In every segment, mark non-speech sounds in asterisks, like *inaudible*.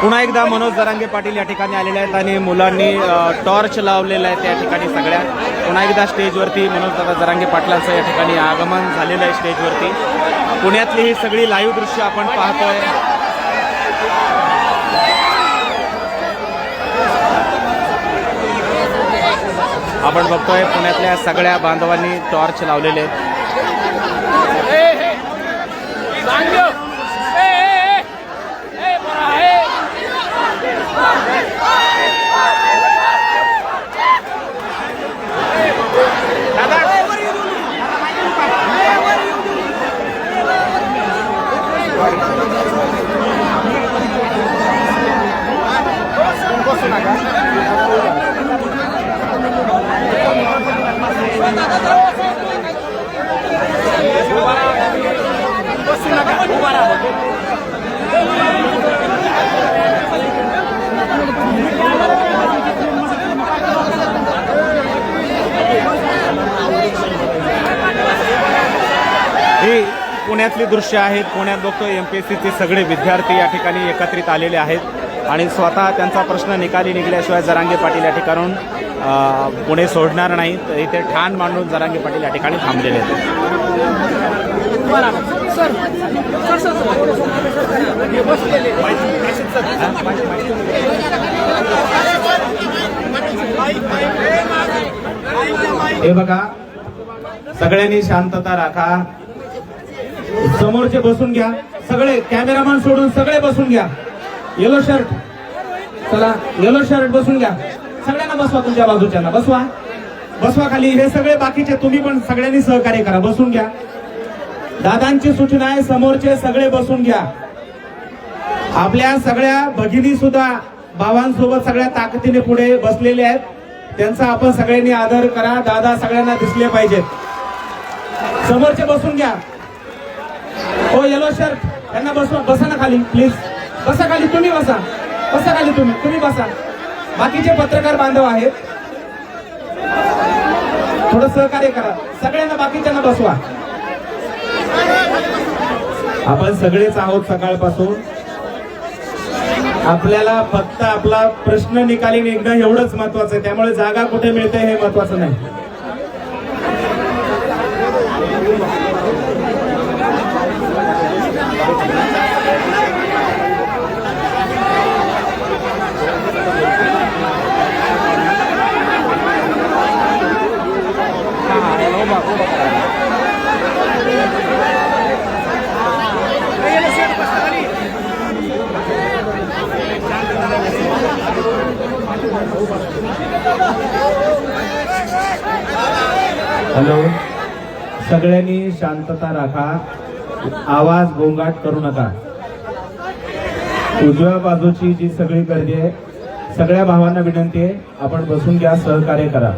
पुन्हा एकदा मनोज जरांगे पाटील या ठिकाणी आलेले आहेत आणि मुलांनी टॉर्च लावलेला आहे त्या ठिकाणी सगळ्या. पुन्हा एकदा स्टेजवरती मनोज दादा जरांगे पाटलांचं या ठिकाणी आगमन झालेलं आहे स्टेजवरती. पुण्यातली ही सगळी लाईव्ह दृश्य आपण पाहतोय. आपण बघतोय पुण्यातल्या सगळ्या बांधवांनी टॉर्च लावलेले आहेत. पुण्यातली दृश्य आहेत पुण्यात बघतो एम पी एस सीचे सगळे विद्यार्थी या ठिकाणी एकत्रित आलेले आहेत. आणि स्वतः त्यांचा प्रश्न निकाली निघल्याशिवाय जरांगे पाटील या ठिकाणून पुणे सोडणार नाहीत. तर इथे ठाण मांडून जरांगे पाटील या ठिकाणी थांबलेले आहेत. हे बघा सगळ्यांनी शांतता राखा. समोरचे बसून घ्या. सगळे कॅमेरामॅन सोडून सगळे बसून घ्या. येलो शर्ट चला येलो शर्ट बसून घ्या. सगळ्यांना बसवा तुमच्या बाजूच्या बसवा. बसवा खाली. हे सगळे बाकीचे तुम्ही पण सगळ्यांनी सहकार्य करा. बसून घ्या. दादांची सूचना आहे समोरचे सगळे बसून घ्या. आपल्या सगळ्या भगिनी सुद्धा भावांसोबत सगळ्या ताकदीने पुढे बसलेले आहेत. त्यांचा आपण सगळ्यांनी आदर करा. दादा सगळ्यांना दिसले पाहिजेत. समोरचे बसून घ्या. हो येलो शर्ट त्यांना बसवा. बसा ना खाली प्लीज बसा खाली. तुम्ही बसा. बसा खाली तुम्ही. तुम्ही बसा. बाकीचे पत्रकार बांधव आहेत. थोडं सहकार्य करा. सगळ्यांना बाकीच्यांना बसवा. आपण सगळेच आहोत सकाळपासून. आपल्याला फक्त आपला प्रश्न निकाली निघणं एवढंच महत्वाचं आहे. त्यामुळे जागा कुठे मिळते हे महत्वाचं नाही. हॅलो. सगळ्यांनी शांतता राखा. आवाज गोंगाट करू नका. उजव्या बाजूची जी सगळी गर्दी आहे सगळ्या भावांना विनंती आहे आपण बसून घ्या सहकार्य करा.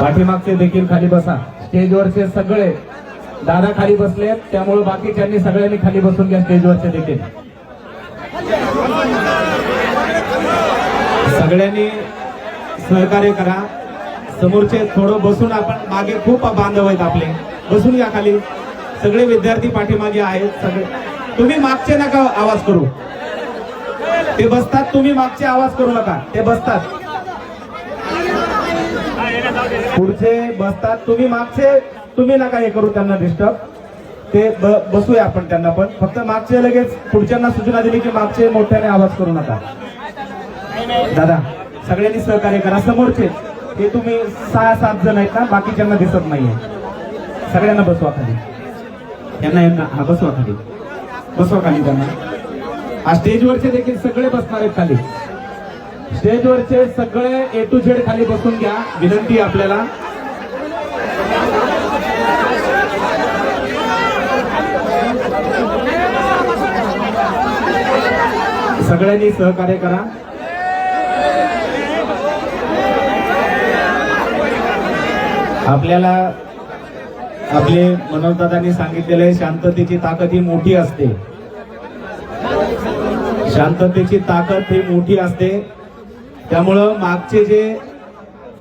पाठीमागचे देखील खाली बसा. स्टेजवरचे सगळे दादा खाली बसले त्यामुळे बाकीच्यांनी सगळ्यांनी खाली बसून घ्या स्टेजवरचे देखील. सगळ्यांनी सहकार्य करा. समोरचे थोडं बसून आपण मागे खूप बांधव आहेत आपले. बसून या खाली. सगळे विद्यार्थी पाठीमागे आहेत. सगळे. तुम्ही मागचे नका आवाज करू. ते बसतात तुम्ही मागचे आवाज करू नका. ते बसतात. पुढचे बसतात. तुम्ही मागचे तुम्ही नका हे करू त्यांना डिस्टर्ब ते ब- बसूया आपण त्यांना पण. फक्त मागचे लगेच पुढच्यांना सूचना दिली की मागचे मोठ्याने आवाज करू नका. दादा सगळ्यांनी सहकार्य करा. समोरचे ते तुम्ही सहा सात जण आहेत ना बाकीच्यांना दिसत नाहीये. सगळ्यांना बसवा खाली. यांना यांना हा बसवा खाली. बसवा खाली त्यांना. हा स्टेजवरचे देखील सगळे बसणार आहेत खाली. स्टेजवरचे सगळे ए टू झेड खाली बसून घ्या. विनंती आपल्याला. सगळ्यांनी सहकार्य करा. आपल्याला आपले मनोजदादांनी सांगितलेले शांततेची ताकद ही मोठी असते. शांततेची ताकद ही मोठी असते. त्यामुळं मागचे जे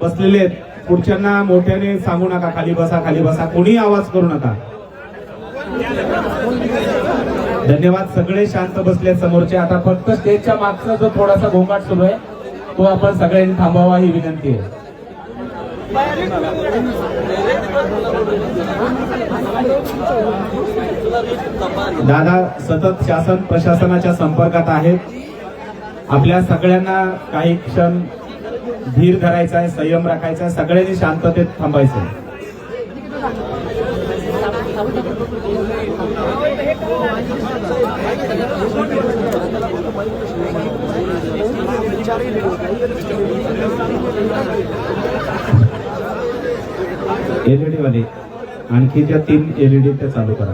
बसलेले आहेत पुढच्यांना मोठ्याने सांगू नका खाली बसा खाली बसा कोणी आवाज करू नका. धन्यवाद सगळे शांत बसले समोरचे. आता फक्त स्टेजच्या मागचा जो थोडासा घोंगाट सुरू आहे तो आपण सगळ्यांनी थांबावा ही विनंती आहे. दादा सतत शासन प्रशासनाच्या संपर्कात आहेत. आपल्या सगळ्यांना काही क्षण धीर धरायचा आहे संयम राखायचा आहे सगळ्यांनी शांततेत थांबायचं आहे. एलईडी वाले आणखी ज्या तीन एलईडी त्या चालू करा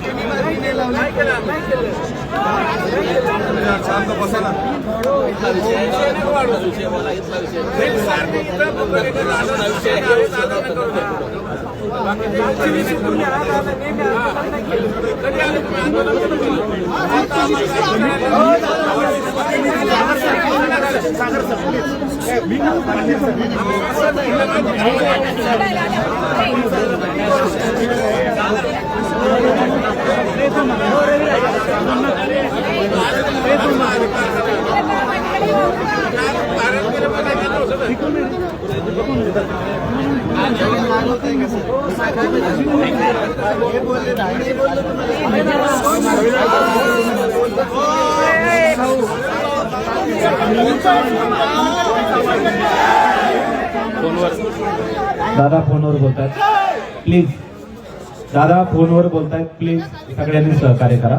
काय झालं एक गप्प बस. शांत बसा ना दादा फोनवर बोलतायत प्लीज दादा फोनवर बोलतायत प्लीज सगळ्यांनी सहकार्य करा.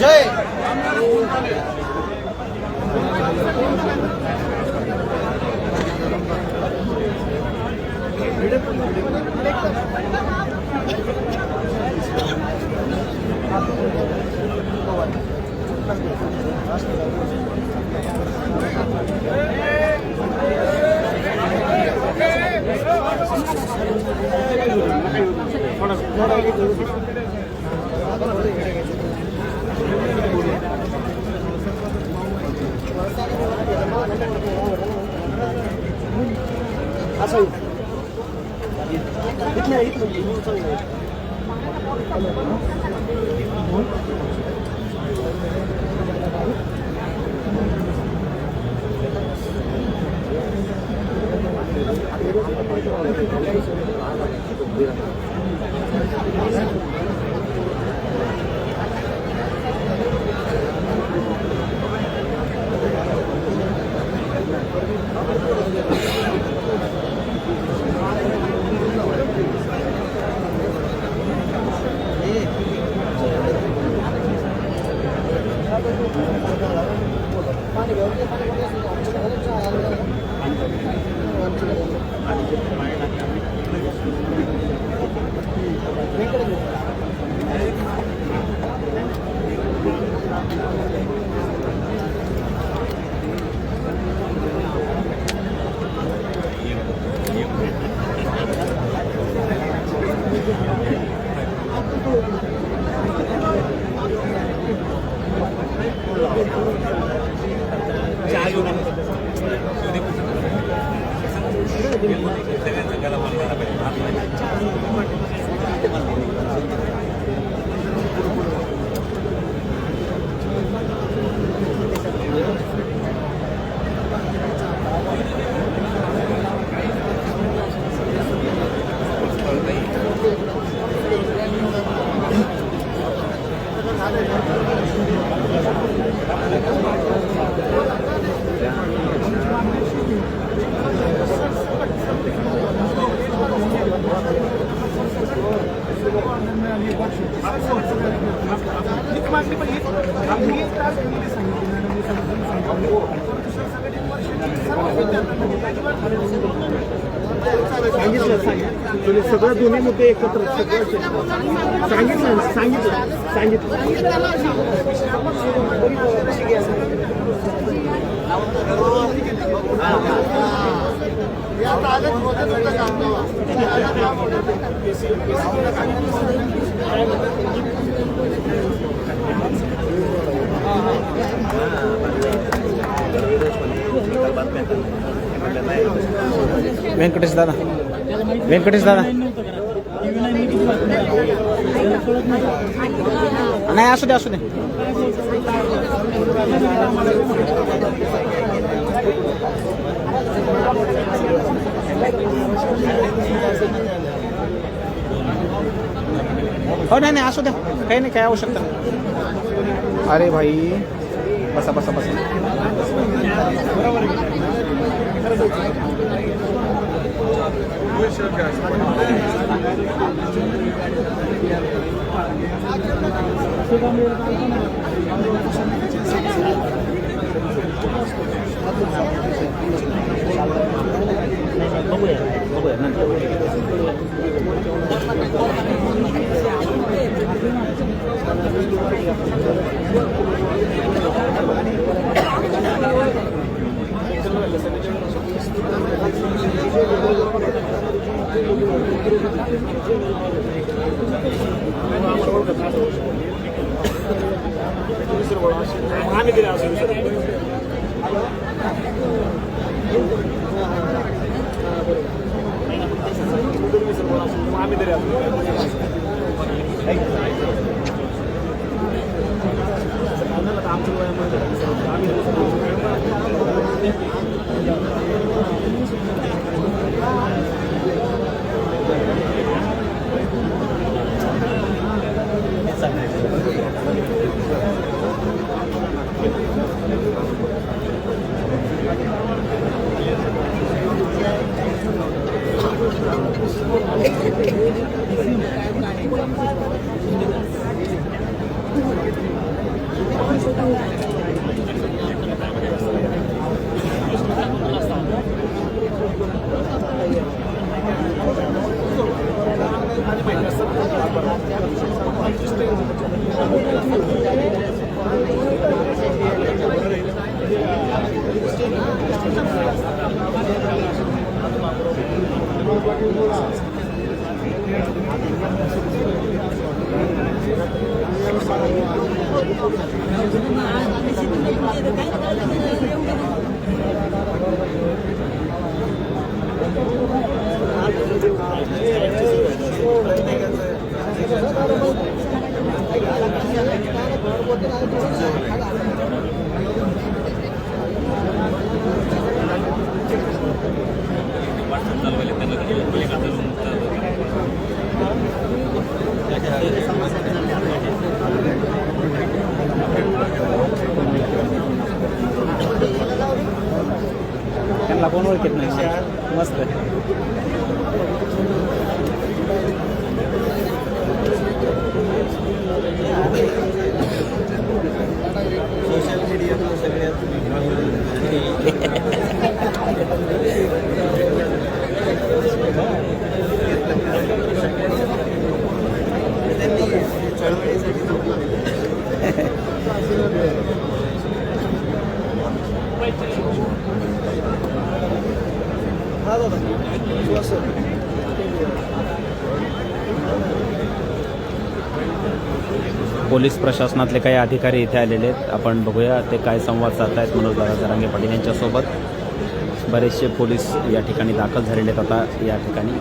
జై que. सांगितलं सांगितलं तुम्ही सगळं दोन्ही मुद्दे एकत्र सगळं सांगितलं सांगितलं सांगितलं. व्यंकटेश दादा. व्यंकटेश दादा नाही असू दे असू दे। हो नाही नाही असू द्या काही नाही काय आवश्यकता नाही। अरे भाई, बसा बसा बसा। Gracias. बघूया बघूया नंतर त्यांना पोलीस प्रशासनातले काही अधिकारी इथे आलेले आहेत. आपण बघूया ते काय संवाद साधतायत मनोज दादा जरांगे पाटील यांच्यासोबत. बरेचसे पोलीस या ठिकाणी दाखल झालेले आहेत. आता या ठिकाणी.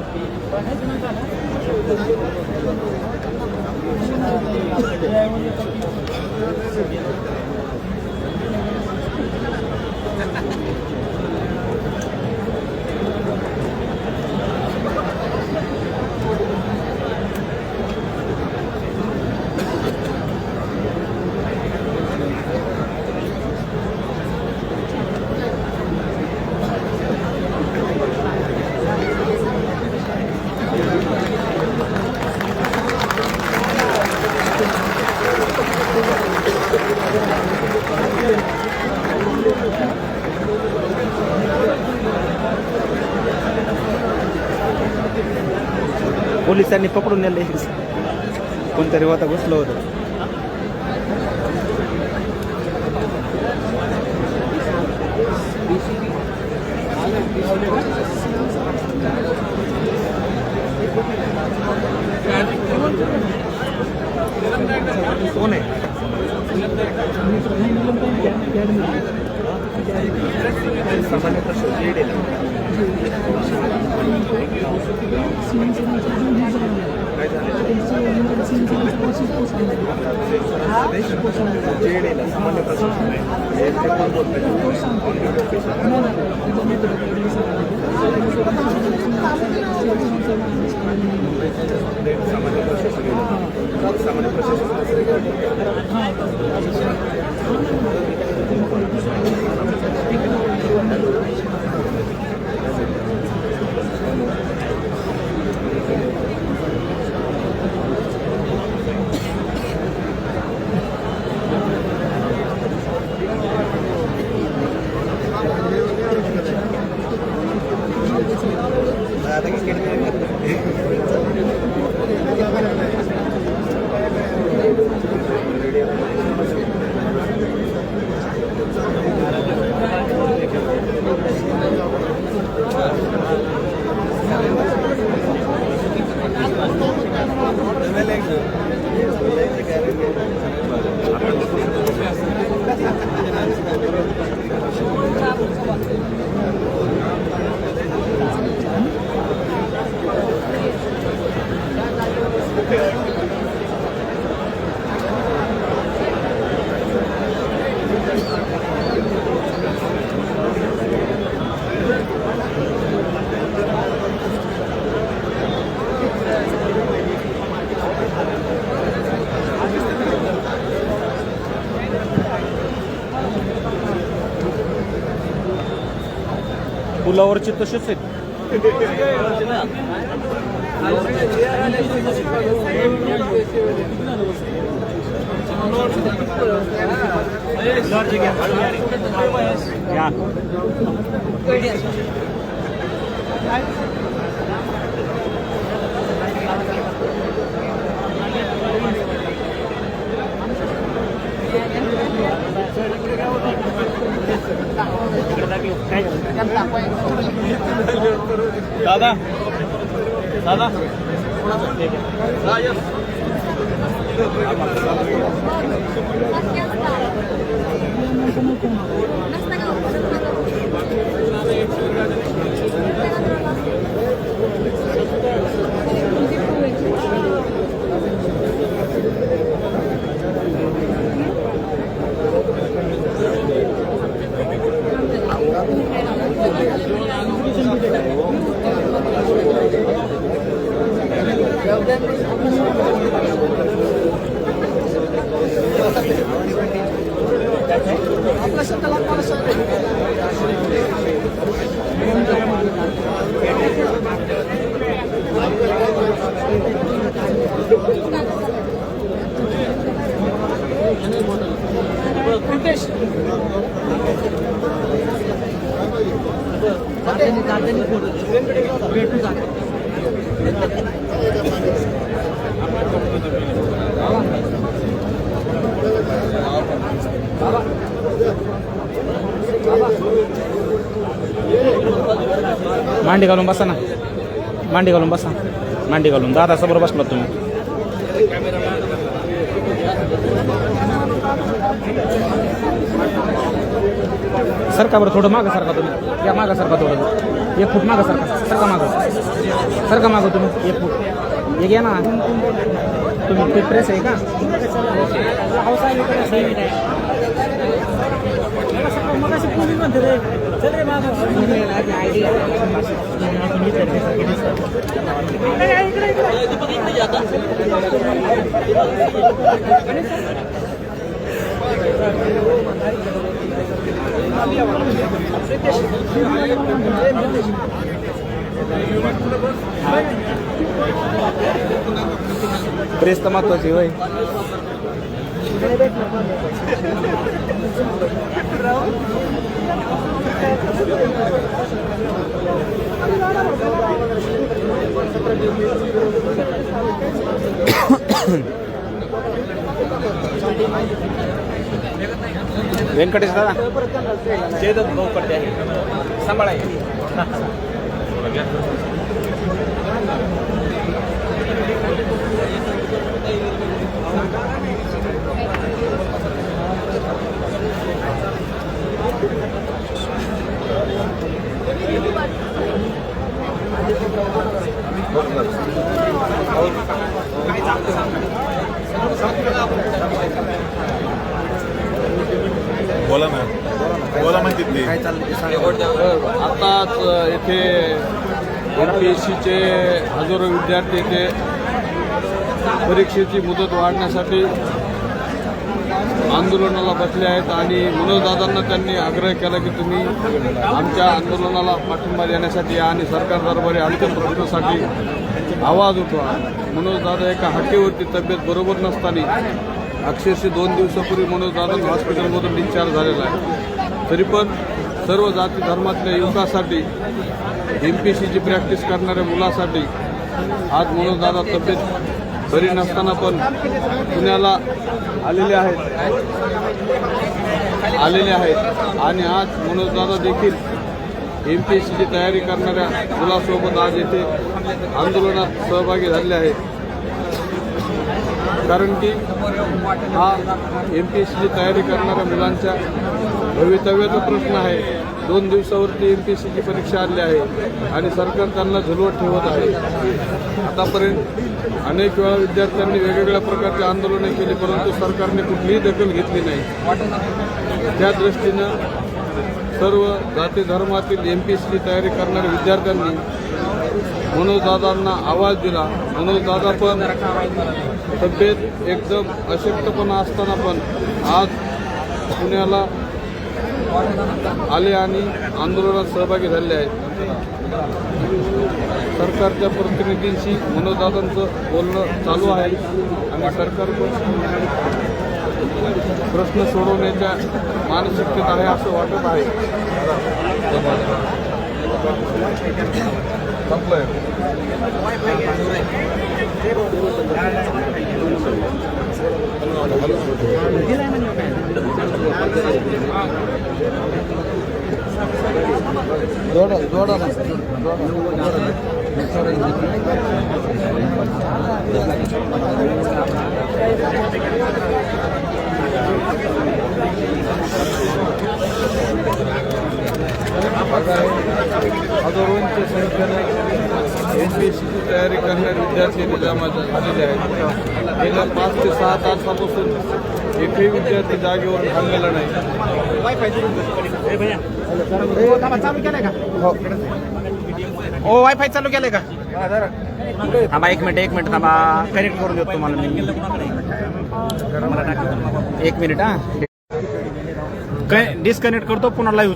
पोलिसांनी पकडून नेले कोणतरी होता घुसलं होतं कोण आहे सामान्य प्रशासन पुलावरचे तसेच आहेत. दादा. दादा. मांडी घालून बसा ना मांडी घालून बसा मांडी घालून दादा समोर बसला तुम्ही सरका बरं थोडं मागं सारखा तुम्ही. या मागं सारखा थोडं एक फूट मागं सारखा सरका मागं सरका मागं तुम्ही. एक फूट. एक या ना. तुम्ही ते प्रेस आहे का? प्रेस तर महत्वाची होय व्यंकटेश दादा. जयदत्त भाऊ कडे सांभाळा *laughs* बोला ना बोला म्हणते ते आताच येथे एम पी एस सीचे हजारो विद्यार्थी ते परीक्षेची मुदत वाढण्यासाठी आंदोलनाला बसले आहेत आणि मनोजदादांना त्यांनी आग्रह केला की तुम्ही आमच्या आंदोलनाला पाठिंबा देण्यासाठी या आणि सरकार दरबारी आमच्या प्रश्नासाठी आवाज उठवा. मनोजदादा एका हट्टीवरती तब्येत बरोबर नसताना अक्षरशः दोन दिवसापूर्वी मनोजदादा हॉस्पिटलमधून डिस्चार्ज झालेला आहे. तरी पण सर्व जाती धर्मातल्या युवकासाठी एम पी सीची प्रॅक्टिस करणाऱ्या मुलासाठी आज मनोजदादा तब्येत बरी नसताना पण पुण्याला आलेले आहेत. आलेले आहेत. आणि आज मनोजदादा देखील एम पी एस सीची तयारी करणाऱ्या मुलासोबत आज येथे आंदोलनात सहभागी झाले आहेत. कारण की हा एम पी एस सीची तयारी करणाऱ्या मुलांच्या भवितव्याचा प्रश्न आहे. दोन दिवसावरती एम पी एस सीची परीक्षा आली आहे आणि सरकार त्यांना झुलवत ठेवत आहे. आतापर्यंत अनेक वेळा विद्यार्थ्यांनी वेगवेगळ्या प्रकारचे आंदोलने केली परंतु सरकारने कुठलीही दखल घेतली नाही. त्या दृष्टीनं सर्व जाती धर्मातील एम पी एस सीची तयारी करणाऱ्या विद्यार्थ्यांनी मनोजदादांना आवाज दिला. मनोजदादा पण तब्येत एकदम अशक्तपणा असताना पण आज पुण्याला आले आणि आंदोलनात सहभागी झाले आहेत. सरकारच्या प्रतिनिधींशी मनोदादांचं बोलणं चालू आहे. आणि सरकार पण प्रश्न सोडवण्याच्या मानसिकतेत आहे असं वाटत आहे. దూడ దూడ ಅದು room side N P S सीची तयारी करणारे विद्यार्थी निजामात आलेले आहेत. गेल्या पाच ते सहा तासापासून एकही विद्यार्थी जागेवर थांबलेला नाही. चालू केलंय का ओ वायफाय चालू केलंय का? थांबा एक मिनिट एक मिनिट थांबा. कनेक्ट करून देतो तुम्हाला मी. एक मिनिट हा. काय डिस्कनेक्ट करतो पुन्हा लाईव्ह